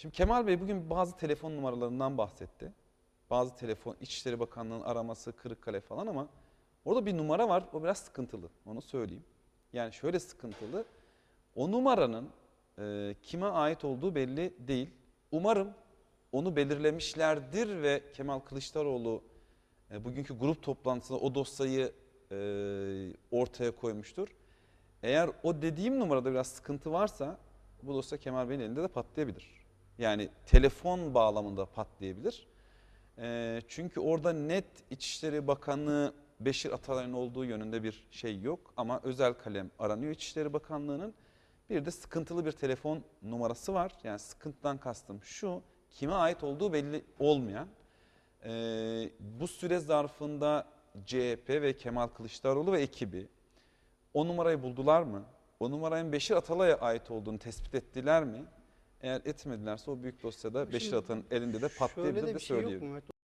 Şimdi Kemal Bey bugün bazı telefon numaralarından bahsetti. Bazı telefon İçişleri Bakanlığı'nın araması Kırıkkale falan ama orada bir numara var. O biraz sıkıntılı. Onu söyleyeyim. Yani şöyle sıkıntılı. O numaranın e, kime ait olduğu belli değil. Umarım onu belirlemişlerdir ve Kemal Kılıçdaroğlu e, bugünkü grup toplantısında o dosyayı e, ortaya koymuştur. Eğer o dediğim numarada biraz sıkıntı varsa bu dosya Kemal Bey'in elinde de patlayabilir. Yani telefon bağlamında patlayabilir. E, çünkü orada net İçişleri Bakanı Beşir Atalay'ın olduğu yönünde bir şey yok. Ama özel kalem aranıyor İçişleri Bakanlığı'nın. Bir de sıkıntılı bir telefon numarası var. Yani sıkıntıdan kastım şu, kime ait olduğu belli olmayan. Ee, bu süre zarfında CHP ve Kemal Kılıçdaroğlu ve ekibi o numarayı buldular mı? O numaranın Beşir Atalay'a ait olduğunu tespit ettiler mi? Eğer etmedilerse o büyük dosyada Beşir Atalay'ın elinde de patlayabilir de de şey Mehmet